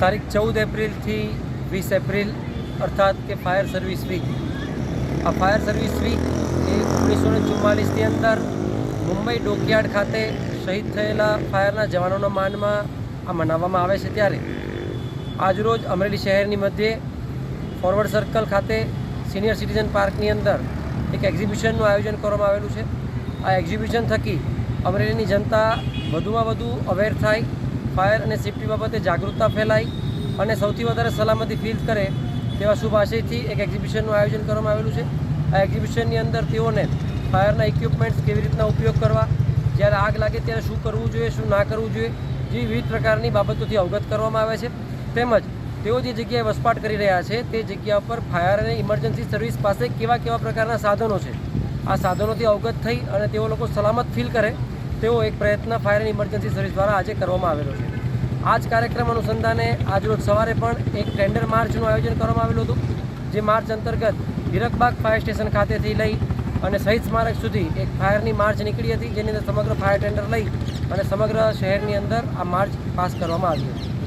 તારીખ ચૌદ એપ્રિલથી વીસ એપ્રિલ, અર્થાત કે ફાયર સર્વિસ વીક. આ ફાયર સર્વિસ વીક એ ઓગણીસો ને ચુમ્માલીસની અંદર મુંબઈ ડોકયાર્ડ ખાતે શહીદ થયેલા ફાયરના જવાનોના માનમાં આ મનાવવામાં આવે છે ત્યારે. આજરોજ અમરેલી શહેરની મધ્યે ફોરવર્ડ સર્કલ ખાતે સિનિયર સિટીઝન પાર્કની અંદર એક એક્ઝિબિશનનું આયોજન કરવામાં આવેલું છે. આ એક્ઝિબિશન થકી અમરેલીની જનતા વધુમાં વધુ અવેર થાય ફાયર અને સેફટી બાબતે જાગૃતતા ફેલાય અને સૌથી વધારે સલામતી ફીલ કરે તેવા શુભ આશયથી એક એક્ઝિબિશનનું આયોજન કરવામાં આવેલું છે. આ એક્ઝિબિશનની અંદર તેઓને ફાયરના ઇક્વિપમેન્ટ્સ કેવી રીતના ઉપયોગ કરવા, જ્યારે આગ લાગે ત્યારે શું કરવું જોઈએ, શું ના કરવું જોઈએ, જેવી વિવિધ પ્રકારની બાબતોથી અવગત કરવામાં આવે છે. તેમજ તેઓ જે જગ્યાએ વસપાટ કરી રહ્યા છે તે જગ્યા પર ફાયર અને ઇમરજન્સી સર્વિસ પાસે કેવા કેવા પ્રકારના સાધનો છે. આ સાધનોથી અવગત થઈ અને તેઓ લોકો સલામત ફીલ કરે તેવો એક પ્રયત્ન ફાયર એન્ડ ઇમરજન્સી સર્વિસ દ્વારા આજે કરવામાં આવેલો છે. આ જ કાર્યક્રમ અનુસંધાને આજરોજ સવારે પણ એક ટેન્ડર માર્ચનું આયોજન કરવામાં આવેલું હતું, જે માર્ચ અંતર્ગત હિરકબાગ ફાયર સ્ટેશન ખાતેથી લઈ અને શહીદ સ્મારક સુધી એક ફાયરની માર્ચ નીકળી હતી, જેની અંદર સમગ્ર ફાયર ટેન્ડર લઈ અને સમગ્ર શહેરની અંદર આ માર્ચ પાસ કરવામાં આવી હતી.